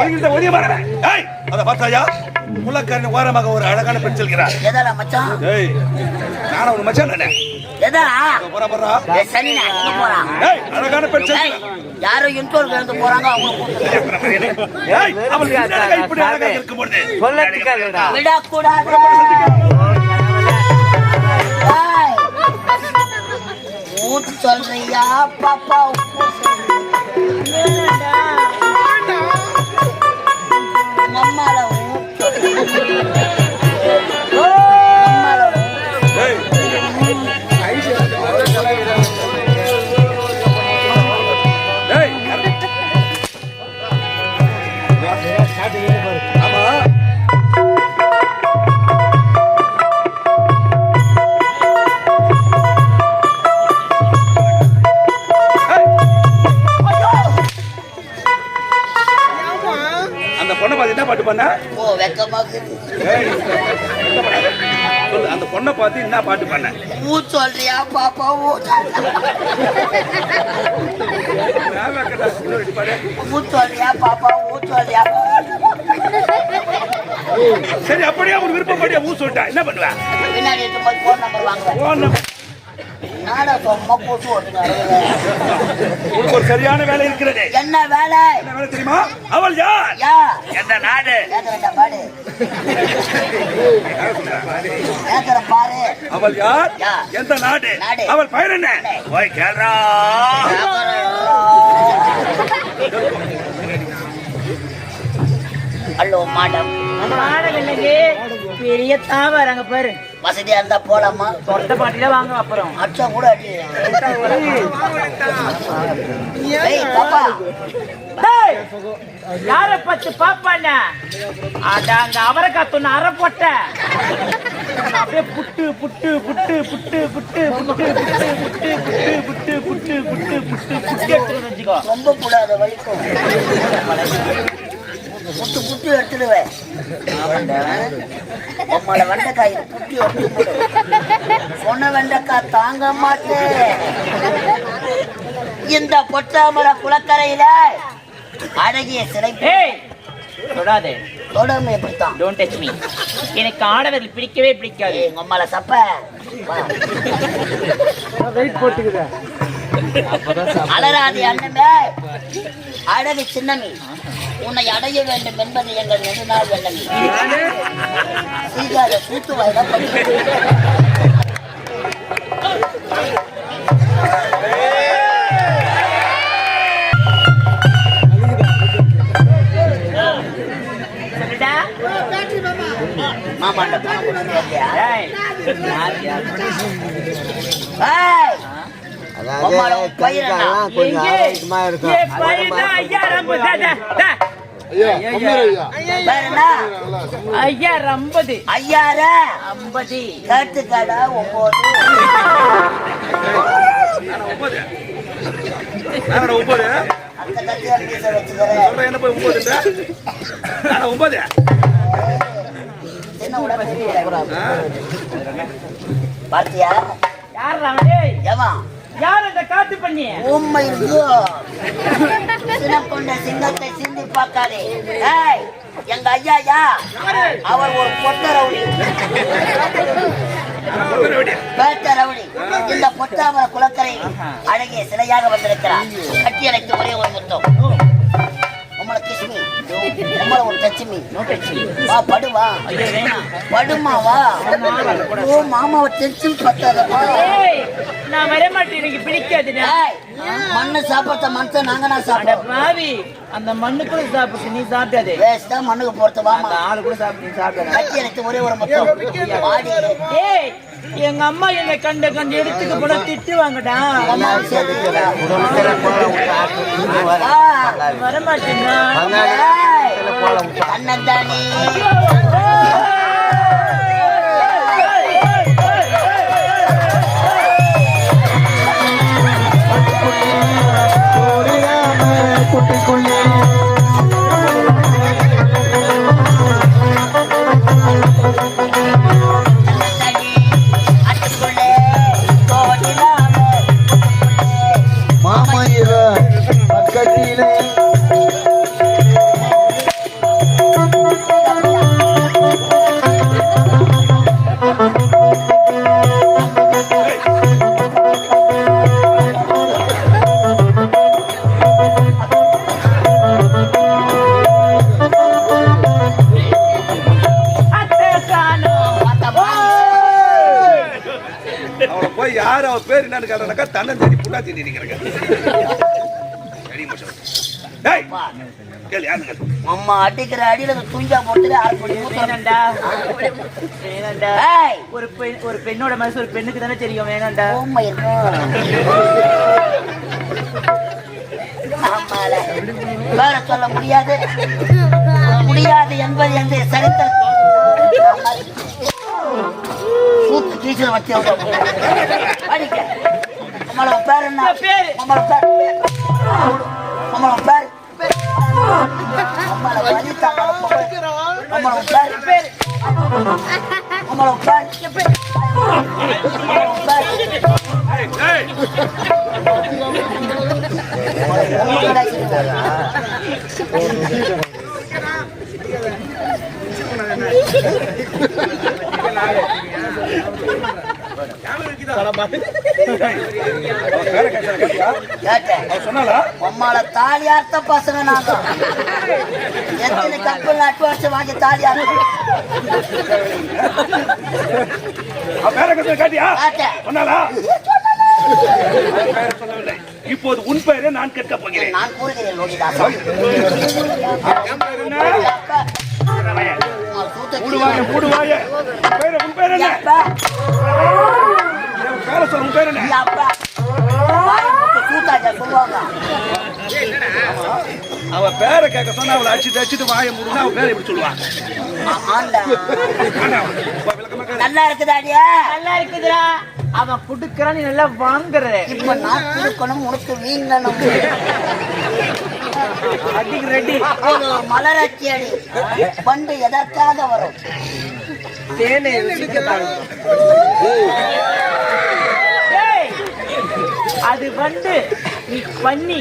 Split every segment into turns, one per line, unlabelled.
ஒதுங்கிட்ட ஒதுங்கி பாருங்க. ஏய் அத பார்த்தாயா? முள்ளக்காரின் ஓரமாக ஒரு அழகான பெண் செல்கிறார்.
எதாடா மச்சான்?
ஏய் நானும் ஒரு மச்சான் தானே?
எதா
போறா போறா.
ஏய், சனினா எங்க போறான்
ஏய் அழகான பெண்
ஏய்,
செல்கிறார்.
யாரோ இன்டோல் இருந்து போறாங்க அவங்க
ஏய் அவள் இப்படி இருக்கும் பொழுது.
ஊத்து சொல்றியா பாப்பா உப்பு சொல்றியா?
அந்த பொண்ணை பார்த்து என்ன பாட்டு பண்ண
ஊ சொல்றியா பாப்பா. ஊ சொல்றியா பாப்பா ஊ சொல்றியா
சரி அப்படியே ஒரு விருப்பப்படியா ஊ சொல்லிட்டா என்ன பண்ணுவ
பின்னாடி ஃபோன் நம்பர் வாங்க
போன் நம்பர். ஒரு சரியான வேலை இருக்கிறது.
என்ன வேலை?
என்ன வேலை தெரியுமா? அவள் யார்?
யா.
எந்த நாடு?
பாரு.
அவள் யார்?
யா.
எந்த நாடு. அவள் பெயர் என்ன? போய் கேள்றா
ஹலோ மேடம்.
பெரிய தாவறாங்க பாரு.
வசதியா இருந்தா போலாமா
சொந்த பாட்டில வாங்க அப்புறம்
அச்சா கூட அடி பாப்பா
யார பச்சு பாப்பாண்ணா அட அவரைக்காய் தொன்னு அரை போட்ட அப்படியே புட்டு புட்டு புட்டு புட்டு புட்டு புட்டு புட்டு புட்டு புட்டு புட்டு புட்டு புட்டு புட்டு புட்டு
கூடாத வலிக்கும் புட்டு புட்டு எடுத்துடுவேன் உம்மள வெண்டைக்காய் புட்டி போடு சொன்ன வெண்டைக்காய் தாங்க மாட்டேன். இந்த பொட்டாமல குளக்கரையில அழகிய சிலை
ஏய் தொடாதே.
தொடாம எப்படித்தான்
டோன்ட் டச் மீ எனக்கு ஆடவர்கள் பிடிக்கவே பிடிக்காது.
அம்மால சப்ப. வா. அலராதி அண்ணமே அழகு சின்னமி. உன்னை அடைய வேண்டும் என்பது எங்கள் நெடுநாள் வெள்ளமி சீகார சூத்து வயதா
சொல்லுடா.
மாமாண்ட பணம் கொடுத்து
ஐயாயிரம் ஐம்பது
ஐயாயிரம்
ஐம்பது
கருத்து
கடை ஒன்பது ஒன்பது என்ன போய் ஒன்பது ஒன்பது
பார்த்தியா?
யார் ராமே
எவன்
யார் அந்த காட்டு பண்ணி?
உண்மை oh சின்னப்பொண்ட சிங்கத்தை சிந்தி பார்க்காதே. ஏய் எங்க ஐயா யா. அவர் ஒரு பொட்ட ரவுடி. பேட்ட ரவுடி. இந்த பொட்டாமர குளக்கரை அழகிய சிலையாக வந்திருக்கிறார். கட்டி அணைத்து ஒரே ஒரு முத்தம். உம்மளை ஒரு டச்சுமி
நோ டச் மீ
வா படுவா படுமா வா. ஓ மாமாவை டென்ஷன் பத்தாதப்பா
நான் வர மாட்டேன் எனக்கு பிடிக்காதுடா
ஏய் மண்ணு சாப்பிட்ட மனுஷன் நாங்க நான்
பாவி அந்த மண்ணு கூட சாப்பிட்டு நீ சாப்பிடாதே.
வேஸ்டா மண்ணுக்கு போறது வாமா.
அந்த ஆளு கூட சாப்பிட்டு நீ சாப்பிடாத.
கட்டி எனக்கு ஒரே ஒரு முத்தம்.
ஏய் எங்க அம்மா என்னை கண்ட கண்டு எடுத்துக்க போல
திட்டு வாங்கடா
வரமாட்டேங்க அண்ணன்
தானே போய் யார் அவ பேர் என்னன்னு கேட்டாக்கா தன்னை தேடி புட்டா தேடி இருக்கிறாங்க சரி மோசம் டேய் கேளு யாருன்னு கேளு.
அம்மா அடிக்கிற அடியில துஞ்சா போட்டு
ஒரு பெண் ஒரு பெண்ணோட மனசு ஒரு பெண்ணுக்கு தானே தெரியும் வேணாண்டா.
வேற சொல்ல முடியாது. முடியாது என்பது என்று சரித்திரம் சூத்து டீச்சர் வச்சு படிக்க. நம்மளோட பேர் என்ன?
பேரு.
நம்மளோட பேர். நம்மளோட பேர். நம்மளோட வனிதா நம்மளோட பேர்.
பேரு.
நம்மளோட பேர். நம்மளோட பேர்
டேய் அவ பேரை கேட்டா கேட்டியா
கேட்டேன்
அவ சொன்னாலா
உம்மால தாலி அர்த்த பசங்க நாங்க எத்தனை கப்பல் வாங்கி தாலி
இப்போது உன் பெயரை நான் கேட்க போகிறேன்
நான் கூறுகிறேன்
மூடுவாய உன் பேரு உன் பேர் என்ன பேரை சொல்ல உன் பேர் என்ன
சொல்லுவாங்க.
அவ பேரை கேட்க சொன்னா அவளை அடிச்சுட்டு அடிச்சுட்டு வாயை மூடுனா அவ பேரை எப்படி சொல்லுவா
ஆ- ஆண்டா.
ஆனா, இப்ப விளக்கமா கேளு.
நல்லா இருக்குதாடியா
நல்லா இருக்குதுடா. அவன் குடுக்கறான் நீ நல்லா வாங்குற.
இப்ப நான் கொடுக்கணும் உனக்கு வீங்கணும்
அடிக்கு ரெடி.
மலராட்சி அடி பண்டு எதற்காக வரும்?
தேனை ஏய், அது வந்து நீ பண்ணி.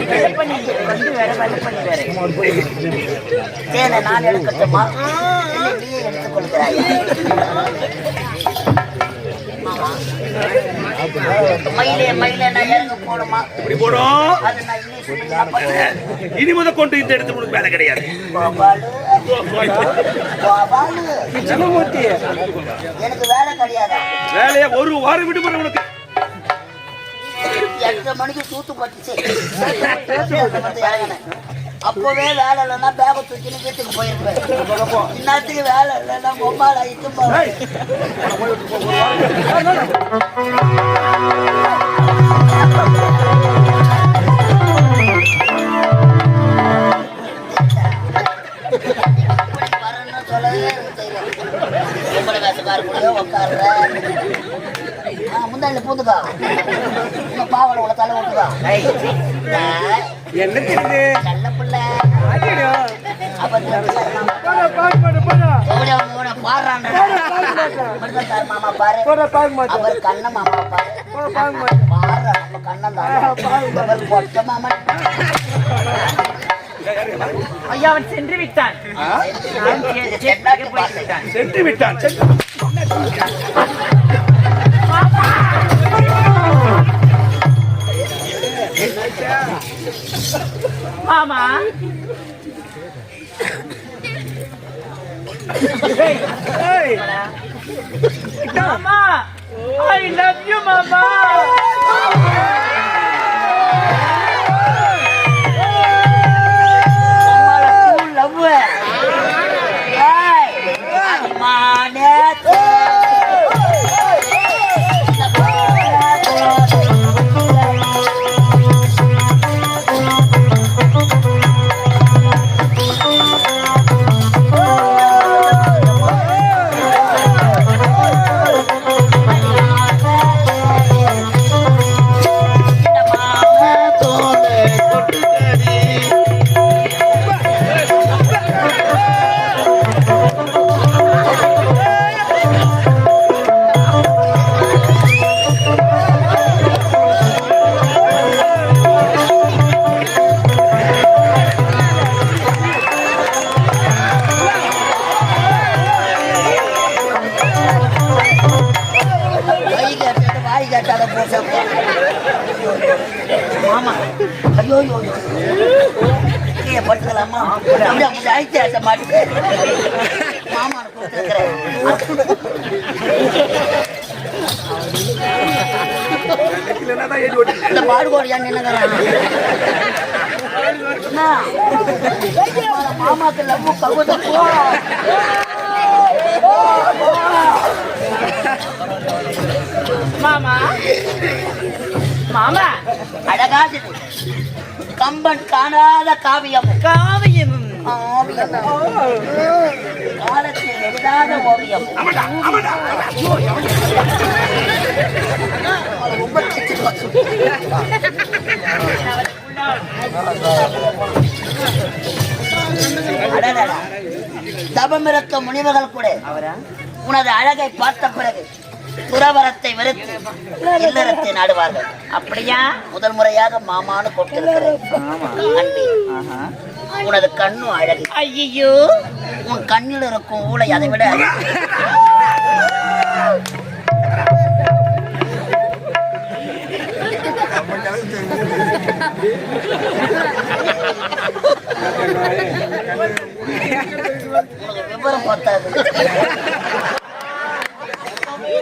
வெள்ளை பண்ணி. வந்து வேற வெள்ளை பண்ணி வேற.
தேனை நான் எடுக்கட்டுமா? எடுத்துக்கொள்கிறாயா மாமா. மயிலே மயிலே நான் இறங்க போடுமா
இப்படி போடும் இனி முத கொண்டு இந்த இடத்துல உனக்கு வேலை கிடையாது.
எனக்கு வேலை கிடையாதா?
வேலையை ஒரு வாரம் விடுமுறை
எட்டரை மணிக்கு தூத்து பட்டுச்சு. வந்து அப்பவே வேலை இல்லைன்னா பேக தூக்கின்னு வீட்டுக்கு போயிருப்பேன். இன்னத்துக்கு வேலை இல்லைன்னா மொபைல் ஆகிட்டு வரணும்னு சொல்லவே எனக்கு தெரியும் முந்தாண்டி பூந்துக்கா. இன்னும் பாவனை உள்ள தலை விட்டுக்கா
என்ன
நல்ல பிள்ளை. அப்ப பாடுறான் மாமா பாரு. அவர் கண்ண மாமா பாரு. கண்ணன் தான். பொட்ட மாமா.
ஐயா அவன் சென்று விட்டான்.
சென்று விட்டான் சென்று
மாமா மாமா ஐ லவ் யூ மாமா.
அப்படியே அப்படி அழைச்சி ஆட்ட மாமா. இந்த பாடுகோடு ஏன் மாமாக்கு கவுத போ
மாமா. மாமா
அழகாது கம்பன் காணாத காவியம்.
காவியம்.
காவியம். காலத்தில் எழுதாத ஓவியம். தவமிருக்க முனிவர்கள் கூட உனது அழகை பார்த்த பிறகு துறவரத்தை வெறுத்து இல்லறத்தை நாடுவார்கள்.
அப்படியா?
முதல் முறையாக மாமான்னு அன்பி, உனது கண்ணும் அழகு.
ஐயோ
உன் கண்ணில் இருக்கும் ஊளை அதை விட அழகு. உனக்கு விவரம் பத்தாது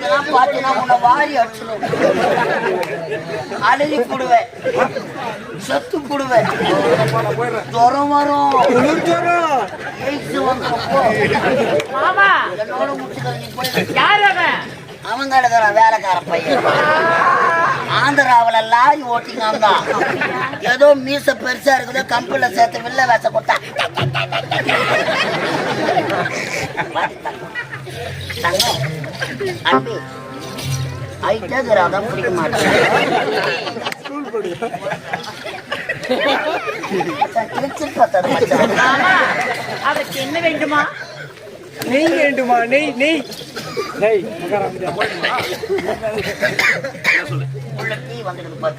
இதெல்லாம் பார்த்தீங்கன்னா உன்னை வாரி அடிச்சிடும். அழுகி போடுவேன். செத்து போடுவேன். ஜுரம் வரும். எய்ட்ஸ்
மாமா.
என்னோட
அவன்?
வேலைக்கார பையன். ஆந்திராவுல லாரி ஓட்டிங்க தான் ஏதோ மீச பெருசா இருக்குதோ கம்பில சேர்த்து வில்ல வேச கொடுத்தா. தங்கம், அன்பி ஐட்டா தான் பிடிக்க மாட்டேன்
அவருக்கு என்ன வேண்டுமா?
நெய் வேண்டுமா? நெய் நெய். நெய்.
உள்ள டீ வந்துடுது பாரு.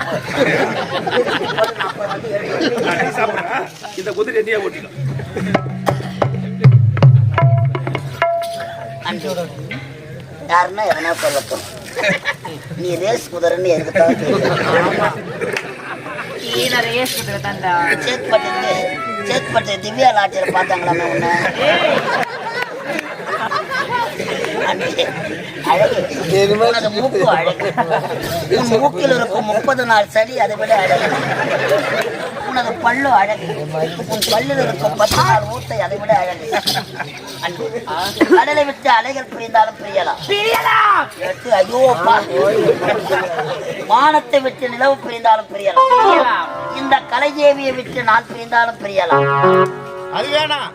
யாருன்னா எதனா சொல்லட்டும் நீ ரேஸ் குதிரைன்னு எனக்கு தான் தெரியும்.
கீழே ரேஸ் தந்தா
சேத் பட்டு சேத் பட்டு திவ்யா லாட்சியில் பார்த்தாங்களாமே உன்னை. மூக்கு அழகு. மூக்கில் இருக்கும் முப்பது நாள் சளி அதை விட அழகு. உனது பல்லு அழகு. உன் பல்லில் இருக்கும் பத்து நாள் அதை விட அழகு. அன்பு. கடலை விட்டு அலைகள் பிரிந்தாலும் பிரியலாம்.
பிரியலாம்!
எட்டு ஐயோ. வானத்தை விட்டு நிலவு பிரிந்தாலும் பிரியலாம். இந்த கலைஜேவியை விட்டு நான் பிரிந்தாலும் பிரியலாம்.
அது வேணாம்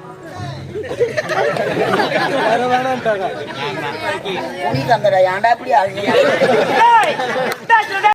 அந்த ஏன்டா இப்படி
சொல்றேன்.